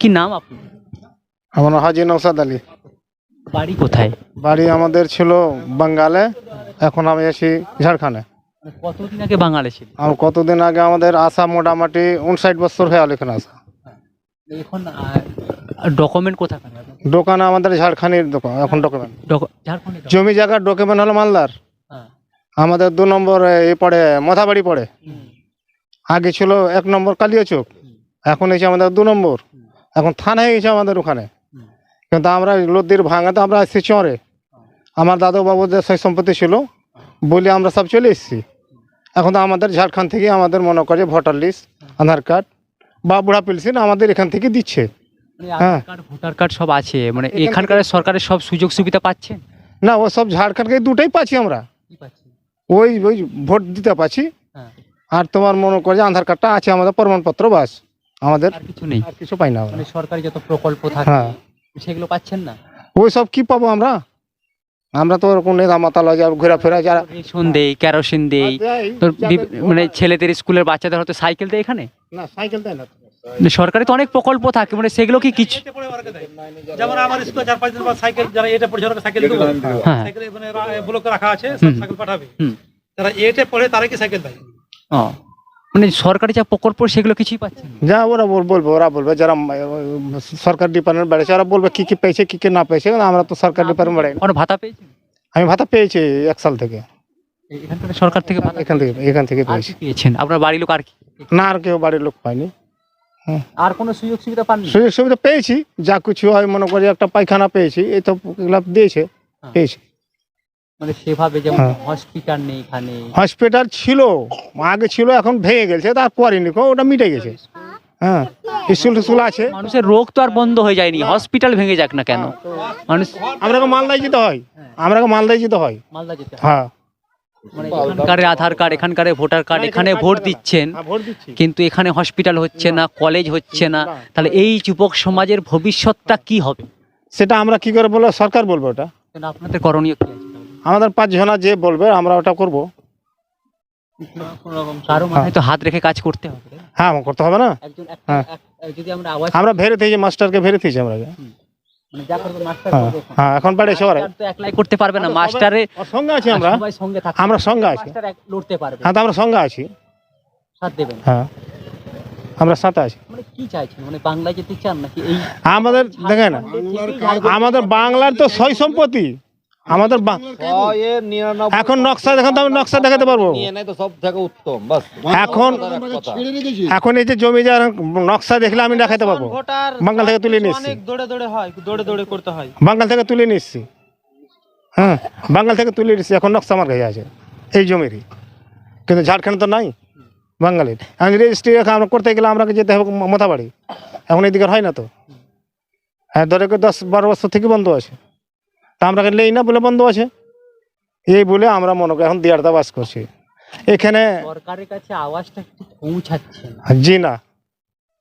কি নাম আপনার? আমার হাজি নৌসাদ আলী। বাড়ি কোথায়? বাড়ি আমাদের ছিল বাঙ্গালে এখন আমি আছি ঝাড়খণ্ডে মানে কতদিন আগে বাঙালি ছিল আর কতদিন আগে আমাদের আসা মোটামুটি উনষাট বছর হয়ে গেল এখানে আসা। এখন ডকুমেন্ট কোথায় দোকান আমাদের ঝাড়খণ্ডের দোকান এখন ডকুমেন্ট জমি জায়গার ডকুমেন্ট হলো মালদার। হ্যাঁ। আমাদের দু নম্বর এ পড়ে মথাবাড়ি পড়ে। আগে ছিল এক নম্বর কালিয়াচক এখন এসে আমাদের দু নম্বর। এখন থানা হয়ে গেছে আমাদের ওখানে। কিন্তু আমরা লদ্দির ভাঙাতে আমরা এসেছি চরে। আমার দাদু বাবুদের সেই সম্পত্তি ছিল বলে আমরা সব চলে এসেছি। এখন তো আমাদের ঝাড়খণ্ড থেকে আমাদের মনে করে ভোটার লিস্ট আধার কার্ড বা বুড়া পেলছেন আমাদের এখান থেকে দিচ্ছে। মানে হ্যাঁ। ভোটার কার্ড সব আছে মানে এখানকার সরকারের সব সুযোগ সুবিধা পাচ্ছেন না ও সব ঝাড়খণ্ডকে দুটোই পাচ্ছি আমরা। ওই ওই ভোট দিতে পাচ্ছি। হ্যাঁ। আর তোমার মনে করে যে আধার কার্ডটা আছে আমাদের প্রমাণপত্র বাস। আমাদের? আর কিছু নেই। আর কিছু পাই না আমরা। মানে সরকারি যত প্রকল্প থাকে হ্যাঁ। সেগুলো পাচ্ছেন না? ওই সব কি পাবো আমরা? আমরা তো ওরকম নেতা মাতালা যা ঘোরাফেরা যারা রেশন দেই কেরোসিন দেই তোর বি- মানে ছেলেদের স্কুলের বাচ্চাদের হয়তো সাইকেল দেয় এখানে? না সাইকেল দেয় না। মানে সরকারি তো অনেক প্রকল্প থাকে মানে সেগুলো কি কিছু পড়ে দেয়। যেমন আমার স্কুলে চার পাঁচ দিন পর সাইকেল যারা এটা পড়ছে ওরা সাইকেল দেবো হ্যাঁ। সাইকেল মানে রা- ব্লকে রাখা আছে সব সাইকেল পাঠাবে। হুম। যারা এটা পড়ে তারা কি সাইকেল দেয়? ও। মানে সরকারি যা প্রকল্প সেগুলো কিছুই পাচ্ছেন না। যা ওরা বল- বলবে ওরা বলবে যারা সরকার ডিপার্টমেন্ট বেড়েছে ওরা বলবে কি কি পেয়েছে কি কি না পেয়েছে আমরা তো সরকার ডিপার্টমেন্ট কোনো ভাতা পেয়েছেন? আমি ভাতা পেয়েছি এক সাল থেকে। এখানকার সরকার থেকে এখান থেকে এখান থেকে পেয়েছি। পেয়েছেন? আপনার বাড়ির লোক আর কি? না আর কেউ বাড়ির লোক পাইনি আর কোনো সুযোগ সুবিধা পাননি? সুযোগ সুবিধা পেয়েছি যা কিছু হয় মনে করি একটা পায়খানা পেয়েছি এই তো এগুলা দিয়েছে হ্যাঁ। পেয়েছি। মানে সেভাবে যেমন হ্যাঁ। হসপিটাল নেই এখানে। হসপিটাল ছিল আগে ছিল এখন ভেঙে গেছে তারপরে নিকো ওটা মিটে গেছে। হ্যাঁ স্কুল টিস্কুল আছে। মানুষের রোগ তো আর বন্ধ হয়ে যায়নি হসপিটাল ভেঙে যাক না কেন? মানুষ আমরা মালদায় যেতে হয় আমরা মালদায় যেতে হয়। মালদা যেতে হ্যাঁ। মানে এখানকার আধার কার্ড এখানকার ভোটার কার্ড এখানে ভোট দিচ্ছেন হ্যাঁ, কিন্তু এখানে হসপিটাল হচ্ছে না কলেজ হচ্ছে না তাহলে এই যুবক সমাজের ভবিষ্যৎটা কি হবে? সেটা আমরা কি করে বলব? সরকার বলব ওটা। আপনাদের করণীয় কি আছে? আমাদের পাঁচ জনা যে বলবে আমরা ওটা করব। কারও মাথায় তো হাত রেখে কাজ করতে হবে হ্যাঁ করতে হবে না। একজন হ্যাঁ। এক- যদি আমরা আওয়াজ আমরা ভেরে মাস্টারকে ভেরে আমরা। মানে যা করবে মাস্টার হ্যাঁ করবে এখন। হ্যাঁ এখন বাড়িয়েছে ওরা মাস্টার তো একলাই করতে পারবে না মাস্টারে ওর সঙ্গে আছি আমরা। সবাই সঙ্গে থাকবে আমরা সঙ্গে আছি। মাস্টার এক লড়তে পারবে। হ্যাঁ তো আমরা সঙ্গে আছি। সাথ দেবেন হ্যাঁ। আমরা সাথে আছি। মানে কি চাইছেন? মানে বাংলা যেতে চান নাকি এই আমাদের দেখেন আমাদের বাংলার তো সই সম্পত্তি। আমাদের এখন নকশা দেখান তো আমি নকশা দেখাতে পারব। এখন এখন এই যে জমি যার নকশা দেখলে আমি দেখাতে পারব। বাঙ্গাল থেকে তুলে নিয়ে এসছি দৌড়ে দৌড়ে হয় দৌড়ে দৌড়ে করতে হয়। বাঙ্গাল থেকে তুলে এসছি হ্যাঁ বাঙ্গাল থেকে তুলে এসছি এখন নকশা আমার কাছে আছে এই জমিরই। কিন্তু ঝাড়খণ্ড তো নাই বাঙালির। এখন রেজিস্ট্রি আমরা করতে গেলে আমরা যেতে হবে মোথাবাড়ি এখন এদিকে হয় না তো। হ্যাঁ ধরে করে দশ বারো বছর থেকে বন্ধ আছে। তা আমরা নেই না বলে বন্ধ আছে? এই বলে আমরা মনে করি এখন দিয়ারদা বাস করছি। এখানে সরকারের কাছে আওয়াজটা একটু পৌঁছাচ্ছে না। জি না।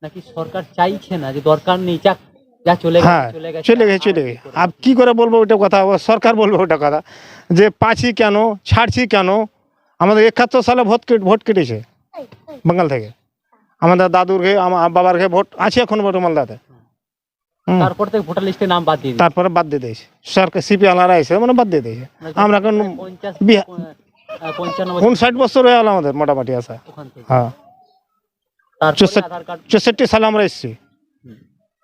নাকি সরকার চাইছে না যে দরকার নেই যাক যা চলে হ্যাঁ গেছে চলে গেছে চলে গেছে। চলে আর কি করে বলব ওইটা কথা? সরকার বলব ওটা কথা। যে পাচ্ছি কেন ছাড়ছি কেন? আমাদের একাত্তর সালে ভোট ভোট কেটেছে বাঙ্গাল থেকে। আমাদের দাদুর ঘে আমার বাবার ঘে ভোট আছে এখন ভোট মালদাতে হুম। তারপর থেকে ভোটার লিস্টে নাম বাদ দিয়ে দিয়েছে। তারপরে বাদ দিয়ে দিয়েছে। সরকার সিপি আলারা এসে মানে বাদ দিয়ে দিয়েছে। মানে আমরা এখন বছর উনষাট বছর হয়ে গেল আমাদের মোটামুটি আসা হ্যাঁ। চৌষট্টি- সালে আমরা এসেছি।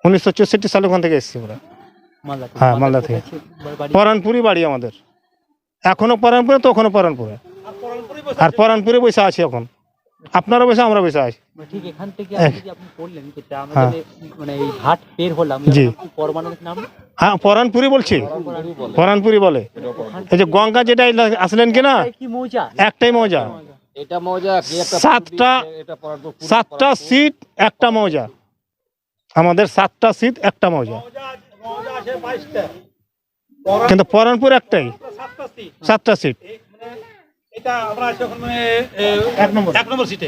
উনিশশো চৌষট্টি সালে ওখান থেকে এসেছি আমরা। মালদা থেকে। হ্যাঁ, মালদা থেকে। পরানপুরি বাড়ি আমাদের। এখনও পরানপুরে তো ওখানে পরানপুরে। আর পরানপুরে বসে আছি এখন। আপনারা বসে আমরা বসে আছি ঠিক এখান থেকে আপনি যে আপনি বললেন যেটা আমরা হ্যাঁ। মানে এই ঘাট পের হলাম। জি। নাম? হ্যাঁ পরানপুরি বলছি। পরানপুরি বলে। এই যে গঙ্গা যেটা আসলেন কি না কি মৌজা? একটাই মৌজা। এটা মজা সাতটা সাতটা সিট একটা মৌজা। আমাদের সাতটা সিট একটা মৌজা। কিন্তু পরানপুর একটাই। সাতটা সিট সাতটা সিট। এটা আমরা মানে এক নম্বর। এক নম্বর সিটে